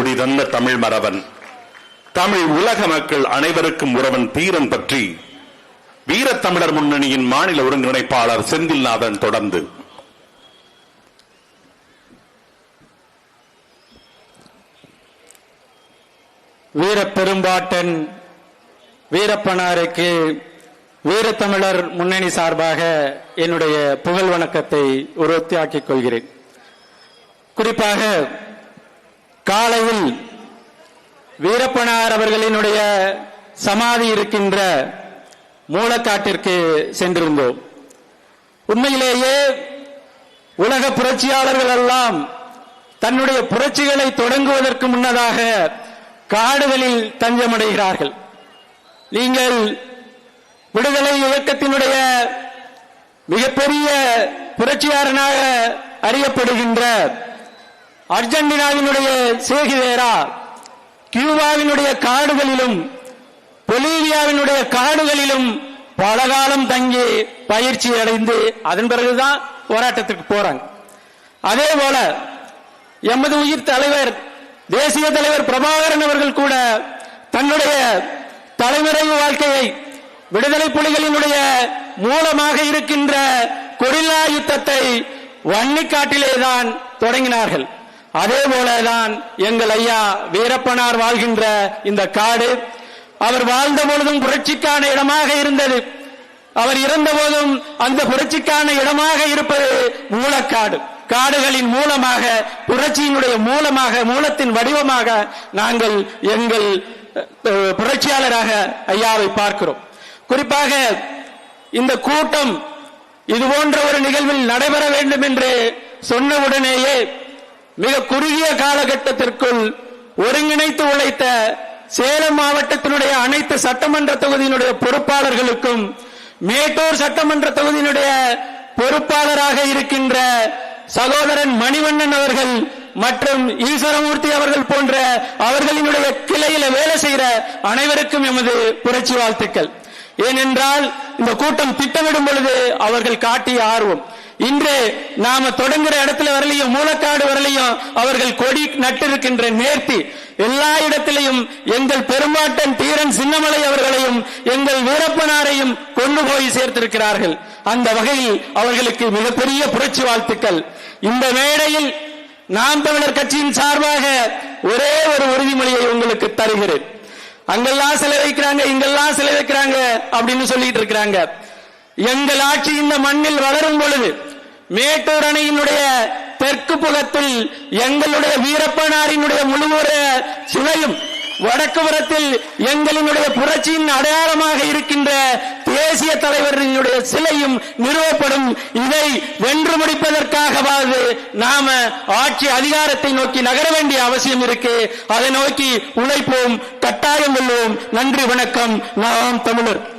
குடி தந்த தமிழ் மறவன் தமிழ் உலக மக்கள் அனைவருக்கும் உறவன் தீரன் பற்றி வீரத்தமிழர் முன்னணியின் மாநில ஒருங்கிணைப்பாளர் செந்தில்நாதன் தொடர்ந்து. வீரப்பெரும்பாட்டன் வீரப்பனாருக்கு வீரத்தமிழர் முன்னணி சார்பாக என்னுடைய புகழ் வணக்கத்தை உறுதியாக்கிக் கொள்கிறேன். குறிப்பாக காலையில் வீரப்பனார் அவர்களினுடைய சமாதி இருக்கின்ற மூலக்காட்டிற்கு சென்றிருந்தோம். உண்மையிலேயே உலக புரட்சியாளர்கள் எல்லாம் தன்னுடைய புரட்சிகளை தொடங்குவதற்கு முன்னதாக காடுகளில் தஞ்சமடைகிறார்கள். நீங்கள் விடுதலை இயக்கத்தினுடைய மிகப்பெரிய புரட்சியாளனாக அறியப்படுகின்ற அர்ஜென்டினாவினுடைய சேகிவேரா கியூபாவினுடைய காடுகளிலும் பொலிவியாவினுடைய காடுகளிலும் பல காலம் தங்கி பயிற்சி அடைந்து அதன் பிறகுதான் போராட்டத்திற்கு போறாங்க. அதே போல எமது உயிர் தலைவர் தேசிய தலைவர் பிரபாகரன் அவர்கள் கூட தன்னுடைய தலைமறைவு வாழ்க்கையை விடுதலை புலிகளினுடைய மூலமாக இருக்கின்ற கொரில்லா யுத்தத்தை வன்னிக்காட்டிலேதான் தொடங்கினார்கள். அதே போலதான் எங்கள் ஐயா வீரப்பனார் வாழ்கின்ற இந்த காடு. அவர் வாழ்ந்த பொழுதும் புரட்சிக்கான இடமாக இருந்தது. அவர் இறந்த போதும் அந்த புரட்சிக்கான இடமாக இருப்பது மூலக்காடு. காடுகளின் மூலமாக புரட்சியினுடைய மூலமாக மூலத்தின் வடிவமாக நாங்கள் எங்கள் புரட்சியாளராக ஐயாவை பார்க்கிறோம். குறிப்பாக இந்த கூட்டம் இது போன்ற ஒரு நிகழ்வில் நடைபெற வேண்டும் என்று சொன்னவுடனேயே மிக குறுகிய காலகட்டத்திற்குள் ஒருங்கிணைத்து உழைத்த சேலம் மாவட்டத்தினுடைய அனைத்து சட்டமன்ற தொகுதியினுடைய பொறுப்பாளர்களுக்கும் மேட்டூர் சட்டமன்ற தொகுதியினுடைய பொறுப்பாளராக இருக்கின்ற சகோதரன் மணிவண்ணன் அவர்கள் மற்றும் ஈஸ்வரமூர்த்தி அவர்கள் போன்ற அவர்களினுடைய கிளையில வேலை செய்கிற அனைவருக்கும் எமது புரட்சி வாழ்த்துக்கள். ஏனென்றால் இந்த கூட்டம் திட்டமிடும் பொழுது அவர்கள் காட்டிய ஆர்வம். இன்று நாம தொடங்குற இடத்துல வரலையும் மூலக்காடு வரலையும் அவர்கள் கொடி நட்டிருக்கின்ற நேர்த்தி. எல்லா இடத்திலையும் எங்கள் பெரும்பாட்டன் தீரன் சின்னமலை அவர்களையும் எங்கள் வீரப்பனாரையும் கொண்டு போய் சேர்த்திருக்கிறார்கள். அந்த வகையில் அவர்களுக்கு மிகப்பெரிய புரட்சி வாழ்த்துக்கள். இந்த மேடையில் நாம் தமிழர் கட்சியின் சார்பாக ஒரே ஒரு உறுதிமொழியை உங்களுக்கு தருகிறேன். அங்கெல்லாம் சிலை வைக்கிறாங்க இங்கெல்லாம் சிலை வைக்கிறாங்க அப்படின்னு சொல்லிட்டு இருக்கிறாங்க. எங்கள் ஆட்சி இந்த மண்ணில் வளரும் பொழுது மேட்டூர் அணையினுடைய தெற்கு புலத்தில் எங்களுடைய வீரப்பனாரினுடைய முழுவர சிலையும் வடக்கு புறத்தில் எங்களினுடைய புரட்சியின் அடையாளமாக இருக்கின்ற தேசிய தலைவரினுடைய சிலையும் நிறுவப்படும். இதை வென்று முடிப்பதற்காகவாது நாம ஆட்சி அதிகாரத்தை நோக்கி நகர வேண்டிய அவசியம் இருக்கு. அதை நோக்கி உழைப்போம் கட்டாயம் கொள்வோம். நன்றி வணக்கம். நாம் தமிழர்.